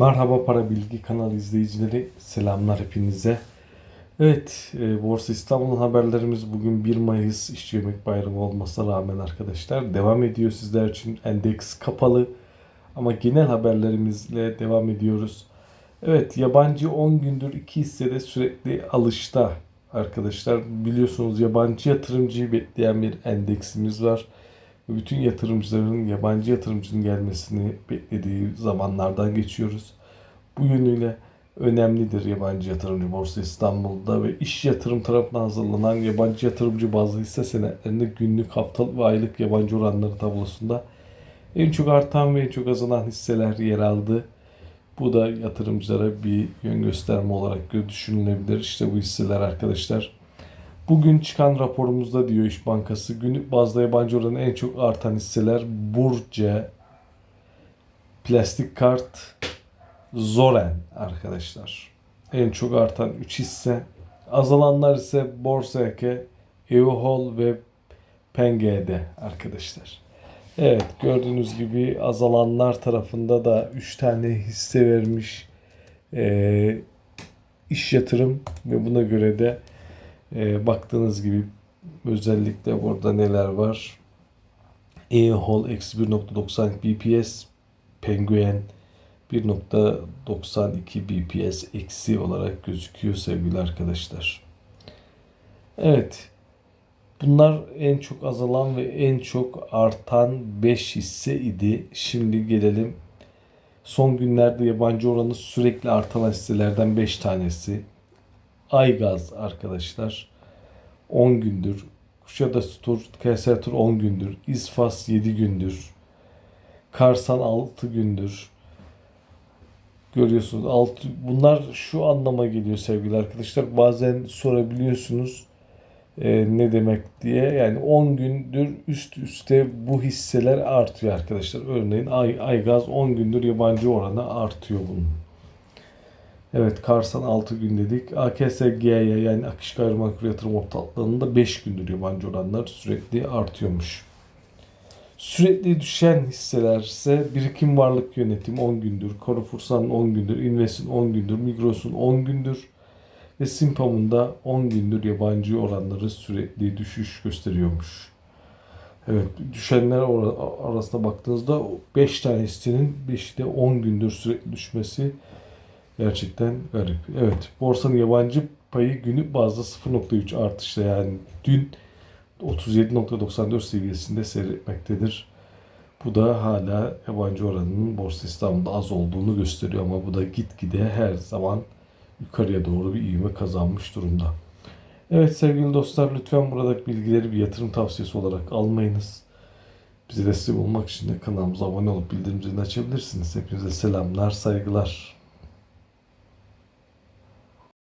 Merhaba Para Bilgi kanalı izleyicileri. Selamlar hepinize. Evet, e, Borsa İstanbul'un haberlerimiz bugün 1 Mayıs İşçi Yemek Bayramı olmasına rağmen arkadaşlar devam ediyor sizler için. Endeks kapalı ama genel haberlerimizle devam ediyoruz. Evet, yabancı 10 gündür iki hissede sürekli alışta arkadaşlar. Biliyorsunuz yabancı yatırımcıyı bekleyen bir endeksimiz var. Ve Bütün yatırımcıların yabancı yatırımcının gelmesini beklediği zamanlardan geçiyoruz. Bu yönüyle önemlidir yabancı yatırımcı Borsa İstanbul'da ve iş yatırım tarafından hazırlanan yabancı yatırımcı bazı hisse senetlerinde günlük, haftalık ve aylık yabancı oranları tablosunda en çok artan ve en çok azalan hisseler yer aldı. Bu da yatırımcılara bir yön gösterme olarak düşünülebilir. İşte bu hisseler arkadaşlar. Bugün çıkan raporumuzda diyor İş Bankası günlük bazda yabancı oranı en çok artan hisseler Burce, Plastik Kart, Zoren arkadaşlar. En çok artan 3 hisse. Azalanlar ise Borsa Eke, Evohol ve Penge'de arkadaşlar. Evet gördüğünüz gibi azalanlar tarafında da 3 tane hisse vermiş ee, iş yatırım ve buna göre de e, baktığınız gibi özellikle burada neler var? E-Hall eksi 1.90 BPS, Penguin 1.92 BPS eksi olarak gözüküyor sevgili arkadaşlar. Evet. Bunlar en çok azalan ve en çok artan 5 hisse idi. Şimdi gelelim son günlerde yabancı oranı sürekli artan hisselerden 5 tanesi. Aygaz arkadaşlar 10 gündür. Kuşadası Tur, Kevser Tur 10 gündür. İsfas 7 gündür. Karsan 6 gündür. Görüyorsunuz. Altı, bunlar şu anlama geliyor sevgili arkadaşlar. Bazen sorabiliyorsunuz e, ne demek diye. Yani 10 gündür üst üste bu hisseler artıyor arkadaşlar. Örneğin Ay, Aygaz 10 gündür yabancı oranı artıyor bunun. Evet Karsan 6 gün dedik. AKSG'ye yani Akış Gayrimenkul Yatırım Ortaklığı'nda 5 gündür yabancı oranlar sürekli artıyormuş. Sürekli düşen hisseler ise Birikim Varlık Yönetim 10 gündür, Carrefour'un 10 gündür, Invest'in 10 gündür, Migros'un 10 gündür ve Simpam'ın da 10 gündür yabancı oranları sürekli düşüş gösteriyormuş. Evet düşenler arasında baktığınızda 5 tane hissenin 5'i de 10 gündür sürekli düşmesi Gerçekten garip. Evet borsanın yabancı payı günlük bazda 0.3 artışla yani dün 37.94 seviyesinde seyretmektedir. Bu da hala yabancı oranının Borsa İstanbul'da az olduğunu gösteriyor ama bu da gitgide her zaman yukarıya doğru bir ivme kazanmış durumda. Evet sevgili dostlar lütfen buradaki bilgileri bir yatırım tavsiyesi olarak almayınız. Bize destek olmak için de kanalımıza abone olup bildirim zilini açabilirsiniz. Hepinize selamlar, saygılar.